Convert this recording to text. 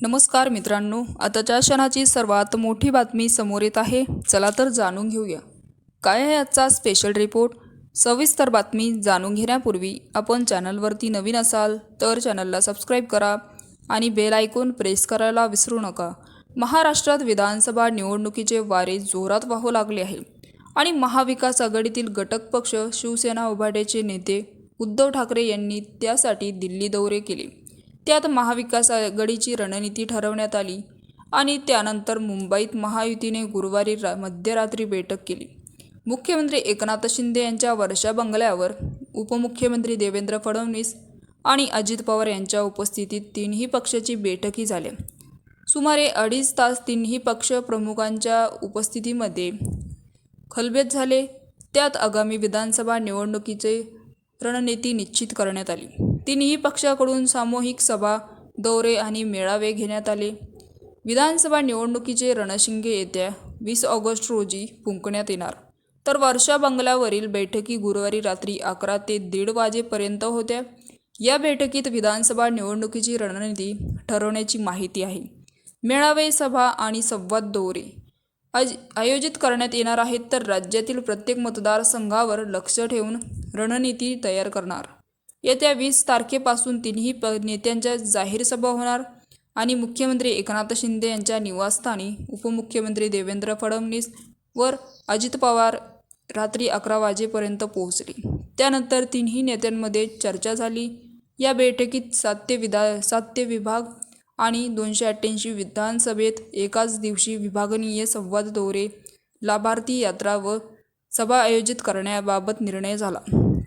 नमस्कार मित्रांनो आताच्या क्षणाची सर्वात मोठी बातमी समोर येत आहे. चला तर जाणून घेऊया. काय आहे आजचा स्पेशल रिपोर्ट सविस्तर बातमी जाणून घेण्यापूर्वी आपण चॅनलवरती नवीन असाल तर चॅनलला सबस्क्राईब करा आणि बेल आयकॉन प्रेस करायला विसरू नका. महाराष्ट्रात विधानसभा निवडणुकीचे वारे जोरात वाहू लागले आहे आणि महाविकास आघाडीतील घटक पक्ष शिवसेना उभाट्याचे नेते उद्धव ठाकरे यांनी त्यासाठी दिल्ली दौरे केले. त्यात महाविकास आघाडीची रणनीती ठरवण्यात आली आणि त्यानंतर मुंबईत महायुतीने गुरुवारी रा मध्यरात्री बैठक केली. मुख्यमंत्री एकनाथ शिंदे यांच्या वर्षा बंगल्यावर उपमुख्यमंत्री देवेंद्र फडणवीस आणि अजित पवार यांच्या उपस्थितीत तिन्ही पक्षाची बैठकी झाल्या. सुमारे अडीच तास तिन्ही पक्ष प्रमुखांच्या उपस्थितीमध्ये खलबेत झाले. त्यात आगामी विधानसभा निवडणुकीचे रणनीती निश्चित करण्यात आली. तिन्ही पक्षाकडून सामूहिक सभा दौरे आणि मेळावे घेण्यात आले. विधानसभा निवडणुकीचे रणशिंगे येत्या वीस ऑगस्ट रोजी फुंकण्यात येणार. तर वर्षा बंगल्यावरील बैठकी गुरुवारी रात्री अकरा ते दीड वाजेपर्यंत होत्या. या बैठकीत विधानसभा निवडणुकीची रणनीती ठरवण्याची माहिती आहे. मेळावे सभा आणि संवाद दौरे आज आयोजित करण्यात येणार आहेत तर राज्यातील प्रत्येक मतदारसंघावर लक्ष ठेवून रणनीती तयार करणार. येत्या वीस तारखेपासून तिन्ही प नेत्यांच्या जाहीर सभा होणार आणि मुख्यमंत्री एकनाथ शिंदे यांच्या निवासस्थानी उपमुख्यमंत्री देवेंद्र फडणवीस वर अजित पवार रात्री अकरा वाजेपर्यंत पोहोचले. त्यानंतर तिन्ही नेत्यांमध्ये चर्चा झाली. या बैठकीत सात विधा सात विभाग आणि दोनशे अठ्ठ्याऐंशी विधानसभेत एकाच दिवशी विभागनीय संवाद दौरे लाभार्थी यात्रा व सभा आयोजित करण्याबाबत निर्णय झाला.